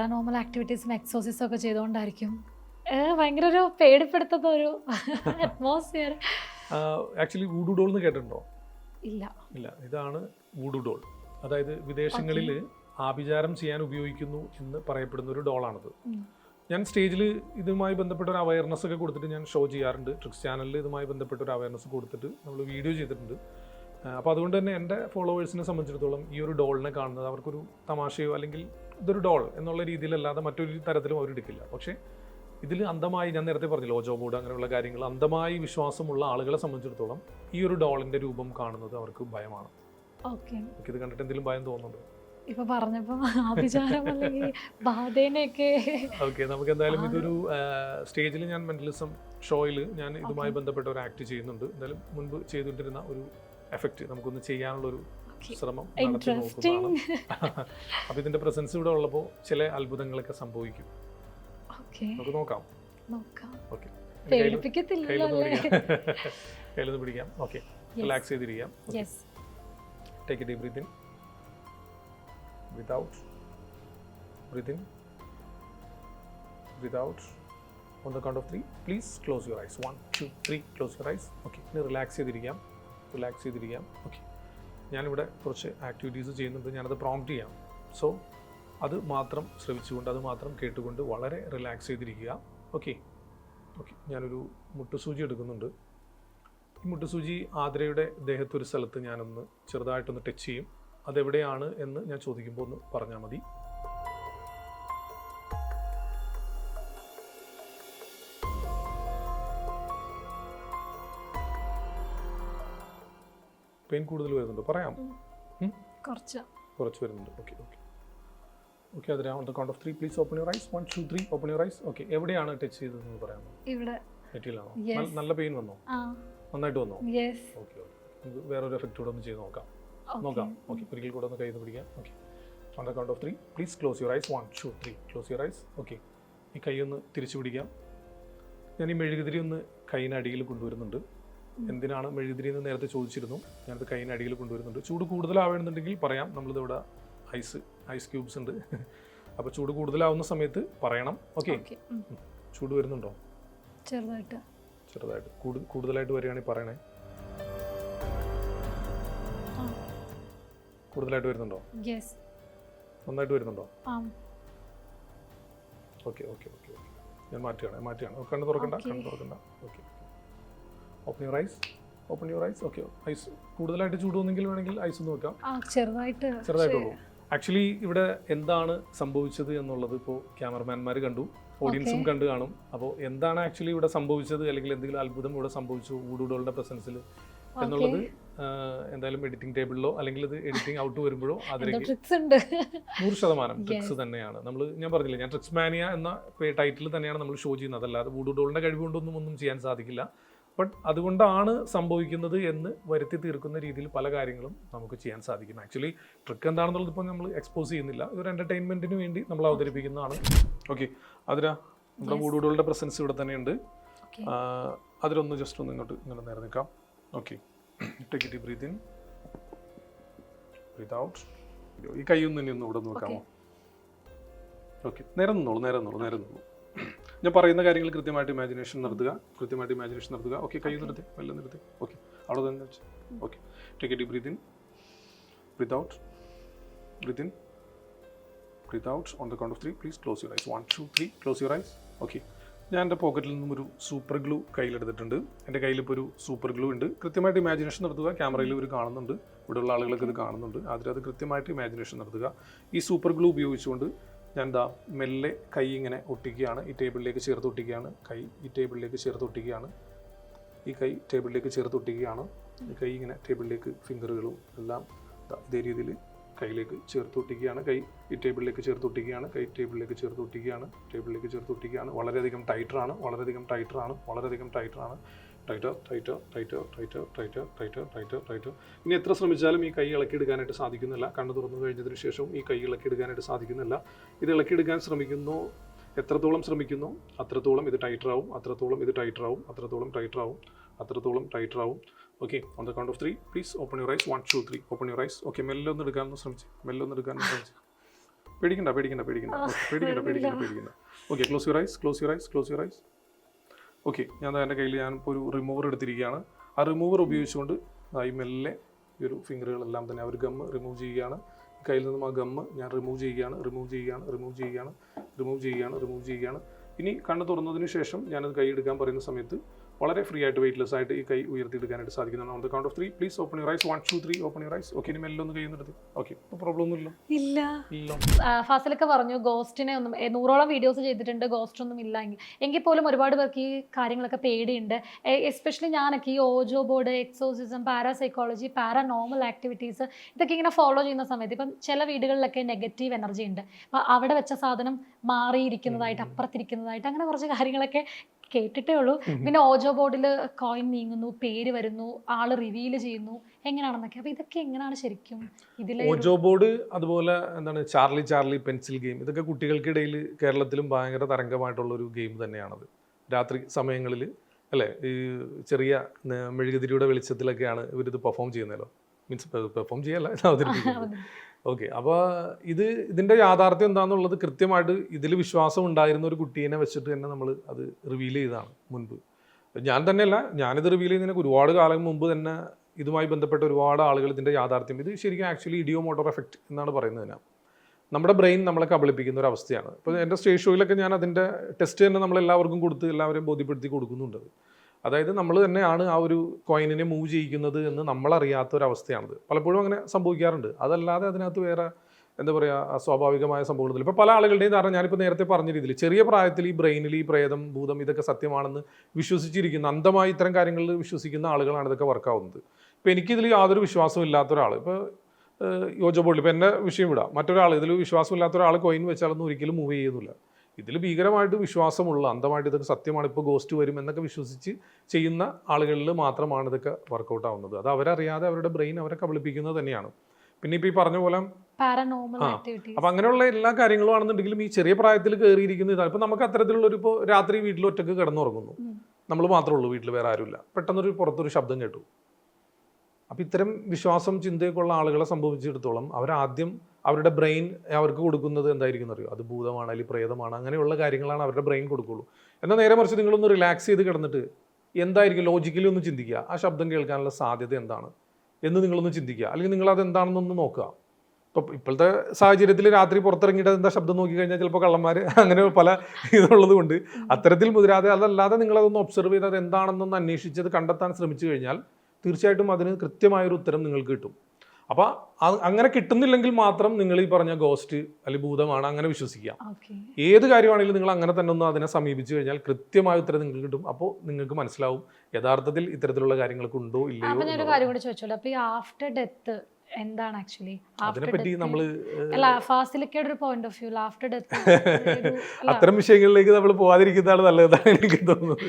Paranormal ആക്ടിവിറ്റീസും എക്സോസിസും ഒക്കെ ചെയ്തുകൊണ്ടായിരിക്കും. ഭയങ്കര ഒരു പേടിപ്പെടുത്തുന്ന ഒരു അറ്റ്മോസ്ഫിയർ ആക്ച്വലി വൂഡുഡോൾ എന്ന് കേട്ടിട്ടുണ്ടോ? ഇല്ല. ഇല്ല ഇതാണ് വൂഡുഡോൾ അതായത് വിദേശങ്ങളിൽ ആഭിചാരം ചെയ്യാൻ ഉപയോഗിക്കുന്നു എന്ന് പറയപ്പെടുന്ന ഒരു ഡോളാണിത്. ഞാൻ സ്റ്റേജിൽ ഇതുമായി ബന്ധപ്പെട്ട ഒരു അവയർനെസ് ഒക്കെ കൊടുത്തിട്ട് ഞാൻ ഷോ ചെയ്യാറുണ്ട്. ട്രിക്സ് ചാനലിൽ ഇതുമായി ബന്ധപ്പെട്ട ഒരു അവയർനെസ് കൊടുത്തിട്ട് നമ്മൾ വീഡിയോ ചെയ്തിട്ടുണ്ട്. അപ്പോൾ അതുകൊണ്ട് തന്നെ എന്റെ ഫോളോവേഴ്സിനെ സംബന്ധിച്ചിടത്തോളം ഈ ഒരു ഡോളിനെ കാണുന്നത് അവർക്കൊരു തമാശയോ അല്ലെങ്കിൽ ഇതൊരു ഡോൾ എന്നുള്ള രീതിയിലല്ലാതെ മറ്റൊരു തരത്തിലും അവർ എടുക്കില്ല. പക്ഷേ ഇതിൽ അന്ധമായി ഞാൻ നേരത്തെ പറഞ്ഞില്ല ഓജോ ബോർഡ് അങ്ങനെയുള്ള കാര്യങ്ങൾ അന്ധമായി വിശ്വാസമുള്ള ആളുകളെ സംബന്ധിച്ചിടത്തോളം ഈ ഒരു ഡോളിന്റെ രൂപം കാണുന്നത് അവർക്ക് ഭയമാണ്. ഇത് കണ്ടിട്ട് എന്തെങ്കിലും ഭയം തോന്നുന്നുണ്ട്? ഇപ്പൊ പറഞ്ഞപ്പോ ബാധേനെയൊക്കെ ഓക്കെ നമുക്ക് എന്തായാലും ഇതൊരു സ്റ്റേജിൽ ഞാൻ മെന്റലിസം ഷോയിൽ ഞാൻ ഇതുമായി ബന്ധപ്പെട്ട ഒരു ആക്ട് ചെയ്യുന്നുണ്ട്. എന്തായാലും മുൻപ് ചെയ്തുകൊണ്ടിരുന്ന ഒരു എഫക്റ്റ് നമുക്കൊന്ന് ചെയ്യാനുള്ള ഒരു. ശ്രമം നടത്തി നോക്കുന്നതാണ്. അപ്പോൾ ഇതിന്റെ പ്രസൻസ് ഇവിടെ ഉള്ളപ്പോൾ ചില അത്ഭുതങ്ങളൊക്കെ സംഭവിക്കും. നമുക്ക് നോക്കാം. ഓക്കെ കയ്യിലൊന്ന് പിടിക്കാം. Okay relax ചെയ്തിരിക്കാം. Take deep breathe in without breathe in without on the count of three please close your eyes one two three close your eyes okay ഇനി റിലാക്സ് ചെയ്തിരിക്കാം. റിലാക്സ് ചെയ്തിരിക്കാം. ഓക്കെ ഞാനിവിടെ കുറച്ച് ആക്ടിവിറ്റീസ് ചെയ്യുന്നുണ്ട്. ഞാനത് prompt ചെയ്യാം. So അത് മാത്രം ശ്രവിച്ചുകൊണ്ട് അത് മാത്രം കേട്ടുകൊണ്ട് വളരെ റിലാക്സ് ചെയ്തിരിക്കുക. ഓക്കെ ഓക്കെ ഞാനൊരു മുട്ടുസൂചി എടുക്കുന്നുണ്ട്. ഈ മുട്ടുസൂചി ആതിരയുടെ ദേഹത്തൊരു സ്ഥലത്ത് ഞാനൊന്ന് ചെറുതായിട്ടൊന്ന് ടച്ച് ചെയ്യും. അതെവിടെയാണ് എന്ന് ഞാൻ ചോദിക്കുമ്പോൾ ഒന്ന് പറഞ്ഞാൽ മതി. പെയിൻ കൂടുതൽ വരുന്നുണ്ടോ. പറയാം കുറച്ച്. കുറച്ച് വരുന്നുണ്ട്. ഓക്കെ ഓക്കെ ഓക്കെ അതിന് on the count of three please open your eyes one two three open your eyes okay എവിടെയാണ് ടച്ച് ചെയ്തതെന്ന് പറയാമോ? ഇവിടെ. നെറ്റിയിലാണോ? നല്ല- പെയിൻ വന്നോ? നന്നായിട്ട് വന്നോ? ഓക്കെ ഓക്കെ വേറൊരു എഫക്റ്റ് കൂടെ ഒന്ന് ചെയ്ത് നോക്കാം. നോക്കാം. ഓക്കെ ഒരിക്കൽ കൂടെ ഒന്ന് കയ്യിൽ നിന്ന് പിടിക്കാം. Okay on the count of three please close your eyes one two three close your eyes okay ഈ കൈ ഒന്ന് തിരിച്ചു പിടിക്കാം. ഞാൻ ഈ മെഴുകുതിരി ഒന്ന് കൈയിനടിയിൽ കൊണ്ടുവരുന്നുണ്ട്. എന്തിനാണ് മെഴുകുതിരി എന്ന് നേരത്തെ ചോദിച്ചിരുന്നു. ഞാനത് കൈയിനടിയിൽ കൊണ്ടുവരുന്നുണ്ട്. ചൂട് കൂടുതലാവുന്നുണ്ടെങ്കിൽ പറയാം. നമ്മളിത് ഇവിടെ ഐസ് ഐസ് ക്യൂബ്സ് ഉണ്ട്. അപ്പോൾ ചൂട് കൂടുതലാവുന്ന സമയത്ത് പറയണം. ഓക്കെ? ചൂട് വരുന്നുണ്ടോ? ചെറുതായിട്ട്. ചെറുതായിട്ട്. കൂടു- കൂടുതലായിട്ട് വരികയാണെങ്കിൽ പറയണേ. കൂടുതലായിട്ട് വരുന്നുണ്ടോ? നന്നായിട്ട് വരുന്നുണ്ടോ? Okay okay okay okay. ഞാൻ മാറ്റുകയാണ് മാറ്റുകയാണ്. കണ്ണ് തുറക്കണ്ട. കണ്ണ് തുറക്കണ്ട. Okay. Open your eyes open your eyes okay eyes കൂടുതലായിട്ട് ചൂട് വന്നെങ്കിൽ വേണമെങ്കിൽ ഐസ് ഒന്ന് വെക്കാം. ചെറുതായിട്ട് ചെറുതായിട്ടുള്ളൂ ആക്ച്വലി ഇവിടെ എന്താണ് സംഭവിച്ചത് എന്നുള്ളത് ഇപ്പോൾ ക്യാമറമാൻമാർ കണ്ടു. ഓഡിയൻസും. കണ്ടു കാണും. അപ്പോൾ എന്താണ് ആക്ച്വലി ഇവിടെ സംഭവിച്ചത് അല്ലെങ്കിൽ എന്തെങ്കിലും അത്ഭുതം ഇവിടെ സംഭവിച്ചു ഊടുകളുടെ പ്രസൻസിൽ എന്നുള്ളത് എന്തായാലും എഡിറ്റിംഗ് ടേബിളിലോ അല്ലെങ്കിൽ ഇത് എഡിറ്റിംഗ് ഔട്ട് വരുമ്പോഴോ അതിലേക്ക് നൂറ് ശതമാനം ട്രിക്സ്. തന്നെയാണ്. നമ്മൾ ഞാൻ പറഞ്ഞില്ലേ ഞാൻ ട്രിക്സ് മാനിയ എന്ന ടൈറ്റിൽ തന്നെയാണ് നമ്മൾ ഷോ ചെയ്യുന്നത്. അല്ലാതെ വൂഡു ഡോളിന്റെ കഴിവ് കൊണ്ടൊന്നും ഒന്നും ചെയ്യാൻ സാധിക്കില്ല. ബട്ട് അതുകൊണ്ടാണ് സംഭവിക്കുന്നത് എന്ന് വരുത്തി തീർക്കുന്ന രീതിയിൽ പല കാര്യങ്ങളും നമുക്ക് ചെയ്യാൻ സാധിക്കും. ആക്ച്വലി ട്രിക്ക് എന്താണെന്നുള്ളത് ഇപ്പോൾ നമ്മൾ എക്സ്പോസ് ചെയ്യുന്നില്ല. ഇതൊരു എന്റർടൈൻമെന്റിന് വേണ്ടി നമ്മൾ അവതരിപ്പിക്കുന്നതാണ്. ഓക്കെ അതിനാ നമ്മുടെ Yes. പ്രസൻസ് ഇവിടെ തന്നെയുണ്ട്. അതിലൊന്ന് ജസ്റ്റ് ഒന്ന് ഇങ്ങോട്ട് ഇങ്ങനെ നേരെ നിൽക്കാം. Okay take it breathe in breathe out ഈ കൈ ഒന്ന് ഇനി ഒന്ന് ഇവിടെ നോക്കാമോ ഓക്കെ നേരെ നിന്നോളൂ നേരെ നിന്നോളൂ നേരെ നിന്നോളൂ. ഞാൻ പറയുന്ന കാര്യങ്ങൾ കൃത്യമായിട്ട് ഇമാജിനേഷൻ നടത്തുക കൃത്യമായിട്ട് ഇമാജിനേഷൻ നടത്തുക. ഓക്കെ കൈ നിർത്തി വെല്ലം നിർത്തി ഓക്കെ അവിടെ തന്നെ വെച്ച്. Okay take it breathe without breathe out breathe in breathe on the count of three please close your eyes one two three close your eyes okay ഞാൻ എന്റെ പോക്കറ്റിൽ നിന്നും ഒരു സൂപ്പർ ഗ്ലൂ കയ്യിലെടുത്തിട്ടുണ്ട് എന്റെ കയ്യിൽ ഇപ്പോൾ ഒരു സൂപ്പർ ഗ്ലൂ ഉണ്ട്. കൃത്യമായിട്ട് ഇമാജിനേഷൻ നടത്തുക. ക്യാമറയിൽ ഒരു കാണുന്നുണ്ട്. ഇവിടെയുള്ള ആളുകളൊക്കെ ഇത് കാണുന്നുണ്ട്. അതിലത് കൃത്യമായിട്ട് ഇമാജിനേഷൻ നടത്തുക. ഈ സൂപ്പർ ഗ്ലൂ ഉപയോഗിച്ചുകൊണ്ട് ഞാൻ മെല്ലെ കൈ ഇങ്ങനെ ഒട്ടിക്കുകയാണ്. ഈ ടേബിളിലേക്ക് ചേർത്ത് ഒട്ടിക്കുകയാണ്. കൈ ഈ ടേബിളിലേക്ക് ചേർത്ത് ഒട്ടിക്കുകയാണ്. ഈ കൈ ടേബിളിലേക്ക് ചേർത്ത് ഒട്ടിക്കുകയാണ്. ഈ കൈ ഇങ്ങനെ ടേബിളിലേക്ക് ഫിംഗറുകളും എല്ലാം ഇതേ രീതിയിൽ കൈയിലേക്ക് ചേർത്ത് ഒട്ടിക്കുകയാണ്. കൈ ഈ ടേബിളിലേക്ക് ചേർത്ത് ഒട്ടിക്കുകയാണ്. കൈ ടേബിളിലേക്ക് ചേർത്ത് ഒട്ടിക്കുകയാണ്. ടേബിളിലേക്ക് ചേർത്ത് ഒട്ടിക്കുകയാണ്. വളരെയധികം ടൈറ്ററാണ്. വളരെയധികം ടൈറ്ററാണ്. വളരെയധികം ടൈറ്ററാണ്. ടൈറ്റർ ടൈറ്റോ ടൈറ്റോ ടൈറ്റോ ടൈറ്റോ ടൈറ്റോ ടൈറ്റോ ടൈറ്റോ ഇനി എത്ര ശ്രമിച്ചാലും ഈ കൈ ഇളക്കിയെടുക്കാനായിട്ട് സാധിക്കുന്നില്ല. കണ്ണ് തുറന്നു കഴിഞ്ഞതിന് ശേഷവും ഈ കൈ ഇളക്കിയെടുക്കാനായിട്ട് സാധിക്കുന്നില്ല. ഇത് ഇളക്കിയെടുക്കാൻ ശ്രമിക്കുന്നു. എത്രത്തോളം ശ്രമിക്കുന്നു? അത്രത്തോളം ഇത് ടൈറ്ററാവും അത്രത്തോളം ഇത് ടൈറ്ററാവും അത്രത്തോളം ടൈറ്ററാവും അത്രത്തോളം ടൈറ്ററാവും okay on the count of three please open your rise one two three open your rise okay മെല്ലെ ഒന്ന് എടുക്കാനൊന്ന് ശ്രമിച്ച്. മെല്ലെ ഒന്ന് എടുക്കാനൊന്ന് ശ്രമിച്ച്. പേടിക്കണ്ട പേടിക്കണ്ട പേടിക്കണ്ട. പേടിക്കണ്ട പേടിക്കണ്ട പേടിയില്ല. പേടിക്കണ്ട. Okay close your rise close your rise close your eyes okay ഞാൻ എന്റെ കയ്യിൽ ഞാൻ ഇപ്പോൾ ഒരു റിമൂവർ എടുത്തിരിക്കുകയാണ്. ആ റിമൂവർ ഉപയോഗിച്ചുകൊണ്ട് ഈ മെല്ലെ ഈ ഒരു ഫിംഗറുകളെല്ലാം തന്നെ അവർ ഗമ്മ് റിമൂവ് ചെയ്യുകയാണ്. കയ്യിൽ നിന്നും ആ ഗമ്മ് ഞാൻ റിമൂവ് ചെയ്യുകയാണ് റിമൂവ് ചെയ്യുകയാണ് റിമൂവ് ചെയ്യുകയാണ് റിമൂവ് ചെയ്യുകയാണ് റിമൂവ് ചെയ്യുകയാണ്. ഇനി കണ്ണ് തുറന്നതിന് ശേഷം ഞാനത് കൈ എടുക്കാൻ പറയുന്ന സമയത്ത് വളരെ ഫ്രീ ആയിട്ട് വെയിറ്റ്ലെസ് ആയിട്ട് ഈ കൈ ഉയർത്തിയെടുക്കാനായിട്ട് സാധിക്കുന്നതാണ് on the count of three please open your eyes one two three open your eyes okay ഇനി മെല്ലെ ഒന്ന് കൈ എടുത്ത്. ഓക്കെ ഇപ്പോൾ പ്രോബ്ലം ഒന്നുമില്ല ഇല്ല. ഇല്ല. ഫാസിലൊക്കെ പറഞ്ഞു ഗോസ്റ്റിനെ ഒന്നും നൂറോളം വീഡിയോസ് ചെയ്തിട്ടുണ്ട് ഗോസ്റ്റ് ഒന്നും ഇല്ല എങ്കിൽ എങ്കിൽ പോലും ഒരുപാട് പേർക്ക് ഈ കാര്യങ്ങളൊക്കെ പേടിയുണ്ട്. എസ്പെഷ്യലി ഞാനൊക്കെ ഈ Ouija board exorcism parapsychology paranormal activities ഇതൊക്കെ ഇങ്ങനെ ഫോളോ ചെയ്യുന്ന സമയത്ത് ഇപ്പം ചില വീടുകളിലൊക്കെ നെഗറ്റീവ് എനർജി ഉണ്ട്. അപ്പം അവിടെ വെച്ച സാധനം മാറിയിരിക്കുന്നതായിട്ട് അപ്പുറത്തിരിക്കുന്നതായിട്ട് അങ്ങനെ കുറച്ച് കാര്യങ്ങളൊക്കെ കേട്ടിട്ടേ ഉള്ളൂ. പിന്നെ ഓജോ ബോർഡിൽ കോയിൻ നീങ്ങുന്നു പേര് വരുന്നു ആൾ റിവീൽ ചെയ്യുന്നു എങ്ങനെയാണെന്നൊക്കെ അപ്പൊ ഇതൊക്കെ എങ്ങനെയാണ് ശരിക്കും ഇതിലെ ഓജോ ബോർഡ് അതുപോലെ എന്താണ് ചാർലി ചാർലി പെൻസിൽ ഗെയിം. ഇതൊക്കെ കുട്ടികൾക്കിടയിൽ കേരളത്തിലും ഭയങ്കര തരംഗമായിട്ടുള്ള ഒരു ഗെയിം തന്നെയാണത്. രാത്രി സമയങ്ങളിൽ അല്ലേ? ഈ ചെറിയ മെഴുകുതിരിയുടെ വെളിച്ചത്തിലൊക്കെയാണ് ഇവരിത് പെർഫോം ചെയ്യുന്നല്ലോ. മീൻസ് പെർഫോം ചെയ്യല്ല അവതരിപ്പിക്കുന്നത്. ഓക്കെ. അപ്പോൾ ഇത് ഇതിന്റെ യാഥാർത്ഥ്യം എന്താണെന്നുള്ളത് കൃത്യമായിട്ട് ഇതിൽ വിശ്വാസം ഉണ്ടായിരുന്ന ഒരു കുട്ടീനെ വെച്ചിട്ട് തന്നെ നമ്മൾ അത് റിവീൽ ചെയ്തതാണ് മുൻപ്. ഞാൻ തന്നെയല്ല ഞാനിത് റിവീൽ ചെയ്യുന്നതിനൊക്കെ ഒരുപാട് കാലം മുമ്പ് തന്നെ ഇതുമായി ബന്ധപ്പെട്ട ഒരുപാട് ആളുകൾ ഇതിന്റെ യാഥാർത്ഥ്യം. ഇത് ശരിക്കും ആക്ച്വലി ഇഡിയോ മോട്ടോർ എഫക്റ്റ് എന്നാണ് പറയുന്നതിന് നമ്മുടെ ബ്രെയിൻ നമ്മളെ കബളിപ്പിക്കുന്ന ഒരു അവസ്ഥയാണ്. ഇപ്പോൾ എന്റെ സ്റ്റേജ് ഷോയിലൊക്കെ ഞാൻ അതിന്റെ ടെസ്റ്റ് തന്നെ നമ്മൾ എല്ലാവർക്കും കൊടുത്ത് എല്ലാവരെയും ബോധ്യപ്പെടുത്തി കൊടുക്കുന്നുണ്ട്. അതായത് നമ്മൾ തന്നെയാണ് ആ ഒരു കോയിനിനെ മൂവ് ചെയ്യിക്കുന്നത് എന്ന് നമ്മളറിയാത്ത ഒരു പലപ്പോഴും അങ്ങനെ സംഭവിക്കാറുണ്ട്. അതല്ലാതെ അതിനകത്ത് വേറെ എന്താ പറയുക സ്വാഭാവികമായ സംഭവങ്ങളില്ല ഇപ്പോൾ പല ആളുകളുടെയും കാരണം ഞാനിപ്പോൾ നേരത്തെ പറഞ്ഞ രീതിയിൽ ചെറിയ പ്രായത്തിൽ ഈ ബ്രെയിനിൽ ഈ പ്രേതം ഭൂതം ഇതൊക്കെ സത്യമാണെന്ന് വിശ്വസിച്ചിരിക്കുന്ന അന്ധമായി ഇത്തരം കാര്യങ്ങളിൽ വിശ്വസിക്കുന്ന ആളുകളാണ് ഇതൊക്കെ വർക്കാവുന്നത് ഇപ്പോൾ എനിക്കിതിൽ യാതൊരു വിശ്വാസവും ഇല്ലാത്ത ഒരാൾ ഇപ്പോൾ യോജ ബോർഡിൽ ഇപ്പോൾ എന്റെ വിഷയം വിടാം. മറ്റൊരാൾ ഇതിൽ വിശ്വാസമില്ലാത്ത ഒരാൾ കോയിൻ വെച്ചാലൊന്നും ഒരിക്കലും മൂവ് ചെയ്യുന്നില്ല. ഇതിൽ ഭീകരമായിട്ട് വിശ്വാസമുള്ള അന്ധമായിട്ട് ഇതൊക്കെ സത്യമാണ് ഇപ്പോൾ ഗോസ്റ്റ് വരും എന്നൊക്കെ വിശ്വസിച്ച് ചെയ്യുന്ന ആളുകളിൽ മാത്രമാണ് ഇതൊക്കെ വർക്കൗട്ട് ആവുന്നത്. അത് അവരറിയാതെ അവരുടെ ബ്രെയിൻ അവരെ കബളിപ്പിക്കുന്നത് തന്നെയാണ്. പിന്നെ ഇപ്പോൾ ഈ പറഞ്ഞ പോലെ ആ. അപ്പം അങ്ങനെയുള്ള എല്ലാ കാര്യങ്ങളും ആണെന്നുണ്ടെങ്കിലും ഈ ചെറിയ പ്രായത്തിൽ കയറിയിരിക്കുന്ന ഇതാണ് ഇപ്പം നമുക്ക് അത്തരത്തിലുള്ളൊരു ഇപ്പോൾ രാത്രി വീട്ടിൽ ഒറ്റയ്ക്ക് കിടന്നുറങ്ങുന്നു. നമ്മൾ മാത്രമേ ഉള്ളൂ വീട്ടിൽ വേറെ ആരുമില്ല. പെട്ടെന്നൊരു പുറത്തൊരു ശബ്ദം കേട്ടു. അപ്പം ഇത്തരം വിശ്വാസം ചിന്തയൊക്കെ ഉള്ള ആളുകളെ സംഭവിച്ചിടത്തോളം അവരാദ്യം അവരുടെ ബ്രെയിൻ അവർക്ക് കൊടുക്കുന്നത് എന്തായിരിക്കും അറിയോ? അത് ഭൂതമാണ് അല്ലെങ്കിൽ പ്രേതമാണ് അങ്ങനെയുള്ള കാര്യങ്ങളാണ് അവരുടെ ബ്രെയിൻ കൊടുക്കുള്ളൂ. എന്നാൽ നേരെ മറിച്ച് നിങ്ങളൊന്ന് റിലാക്സ് ചെയ്ത് കിടന്നിട്ട് എന്തായിരിക്കും ലോജിക്കലി ഒന്ന് ചിന്തിക്കുക. ആ ശബ്ദം കേൾക്കാനുള്ള സാധ്യത എന്താണ് എന്ന് നിങ്ങളൊന്ന് ചിന്തിക്കുക. അല്ലെങ്കിൽ നിങ്ങൾ അത് എന്താണെന്നൊന്ന് നോക്കുക. ഇപ്പം ഇപ്പോഴത്തെ സാഹചര്യത്തിൽ രാത്രി പുറത്തിറങ്ങിയിട്ട് എന്താ ശബ്ദം നോക്കി കഴിഞ്ഞാൽ ചിലപ്പോൾ കള്ളന്മാർ അങ്ങനെ പല ഇതുള്ളത് കൊണ്ട് അത്തരത്തിൽ മുതിരാതെ അതല്ലാതെ നിങ്ങളതൊന്ന് ഒബ്സർവ് ചെയ്ത് അത് എന്താണെന്നൊന്ന് അന്വേഷിച്ചത് കണ്ടെത്താൻ ശ്രമിച്ചു കഴിഞ്ഞാൽ തീർച്ചയായിട്ടും അതിന് കൃത്യമായൊരു ഉത്തരം നിങ്ങൾക്ക് കിട്ടും. അപ്പോൾ അങ്ങനെ കിട്ടുന്നില്ലെങ്കിൽ മാത്രം നിങ്ങൾ ഈ പറഞ്ഞ ഗോസ്റ്റ് അല്ലെങ്കിൽ ഭൂതമാണ് അങ്ങനെ വിശ്വസിക്കാം ഏത് കാര്യമാണെങ്കിലും നിങ്ങൾ അങ്ങനെ തന്നെ ഒന്ന് അതിനെ സമീപിച്ചു കഴിഞ്ഞാൽ കൃത്യമായ ഉത്തരം നിങ്ങൾക്ക് കിട്ടും. അപ്പോൾ നിങ്ങൾക്ക് മനസ്സിലാവും യഥാർത്ഥത്തിൽ ഇത്തരത്തിലുള്ള കാര്യങ്ങൾക്ക് ഉണ്ടോ ഇല്ലയോ അപ്പൊ എന്നുള്ളത്. കാര്യം കൂടി ചോദിച്ചോളൂ. അപ്പൊ ഈ ആഫ്റ്റർ ഡെത്ത് എന്താണ് ആക്ച്വലി അതിനെപ്പറ്റി നമ്മൾ ഫാസിലിക്കയുടെ ഒരു point of view after death അത്തരം വിഷയങ്ങളിലേക്ക് നമ്മൾ പോകാതിരിക്കുന്നതാണ് നല്ലതാണ് എനിക്ക് തോന്നുന്നത്.